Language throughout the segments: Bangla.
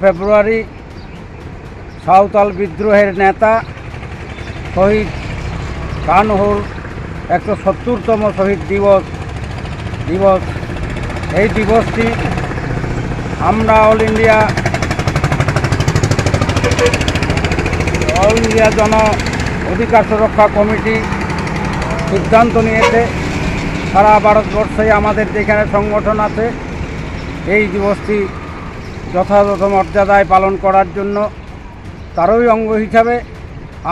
ফেব্রুয়ারি সাঁওতাল বিদ্রোহের নেতা শহীদ কানহুর একশো সত্তরতম শহীদ দিবস দিবস। এই দিবসটি আমরা all India all India Jan Adhikar Suraksha committee সিদ্ধান্ত নিয়েছে। সারা ভারতবর্ষে আমাদের যেখানে সংগঠন আছে, এই দিবসটি যথাযথ মর্যাদায় পালন করার জন্য তারই অঙ্গ হিসাবে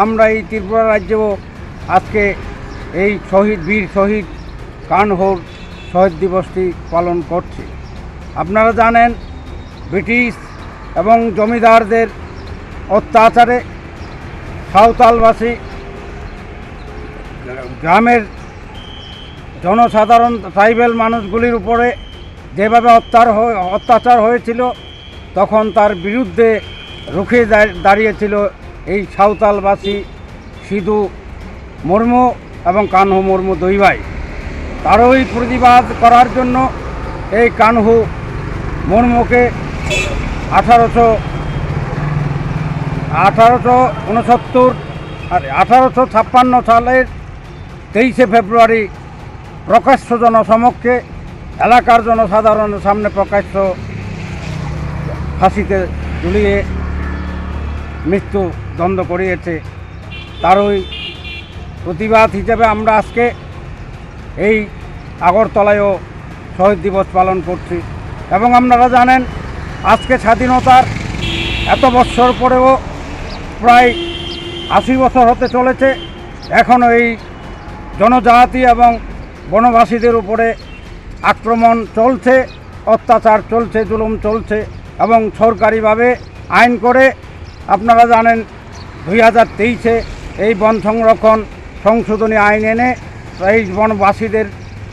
আমরা এই ত্রিপুরা রাজ্যেও আজকে এই শহীদ, বীর শহীদ, কানহোর শহীদ দিবসটি পালন করছি। আপনারা জানেন, ব্রিটিশ এবং জমিদারদের অত্যাচারে সাঁওতালবাসী গ্রামের জনসাধারণ, ট্রাইবেল মানুষগুলির উপরে যেভাবে অত্যাচার অত্যাচার হয়েছিল তখন তার বিরুদ্ধে রুখে দাঁড়িয়েছিল এই সাঁওতালবাসী সিধু মুর্মু এবং কানহু মুর্মু দুই ভাই। তারই প্রতিবাদ করার জন্য এই কানহু মুর্মুকে আঠারোশো আঠারোশো উনসত্তর আর আঠারোশো ছাপ্পান্ন সালের তেইশে ফেব্রুয়ারি প্রকাশ্য জনসমক্ষে এলাকার জনসাধারণের সামনে প্রকাশ্য ফাঁসিতে ঝুলিয়ে মৃত্যু দ্বন্দ্ব করিয়েছে। তারই প্রতিবাদ হিসেবে আমরা আজকে এই আগরতলায়ও শহীদ দিবস পালন করছি। এবং আপনারা জানেন, আজকে স্বাধীনতার এত বৎসর পরেও প্রায় আশি বছর হতে চলেছে। এখনও এই জনজাতি এবং বনবাসীদের উপরে আক্রমণ চলছে, অত্যাচার চলছে, জুলুম চলছে। এবং সরকারিভাবে আইন করে, আপনারা জানেন দুই হাজার তেইশে এই বন সংরক্ষণ সংশোধনী আইন এনে এই বনবাসীদের,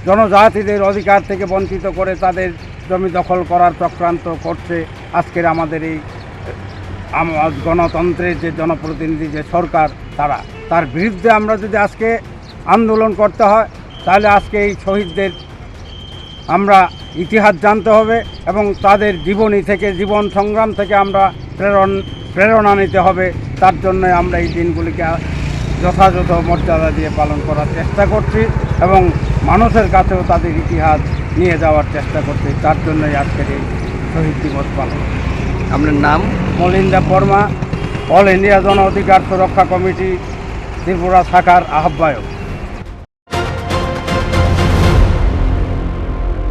জনজাতিদের অধিকার থেকে বঞ্চিত করে তাদের জমি দখল করার চক্রান্ত করছে আজকের আমাদের এই গণতন্ত্রের যে জনপ্রতিনিধি, যে সরকার, তারা। তার বিরুদ্ধে আমরা যদি আজকে আন্দোলন করতে হয়, তাহলে আজকে এই শহীদদের আমরা ইতিহাস জানতে হবে এবং তাদের জীবনী থেকে জীবন সংগ্রাম থেকে আমরা প্রেরণ প্রেরণা নিতে হবে। তার জন্য আমরা এই দিনগুলিকে যথাযথ মর্যাদা দিয়ে পালন করার চেষ্টা করছি এবং মানুষের কাছেও তাদের ইতিহাস নিয়ে যাওয়ার চেষ্টা করছি। তার জন্যই আজকের এই শহীদ দিবস পালন। আপনার নাম? Malinda Barma all India Jan Adhikar Suraksha committee Tripura শাখার আহ্বায়ক।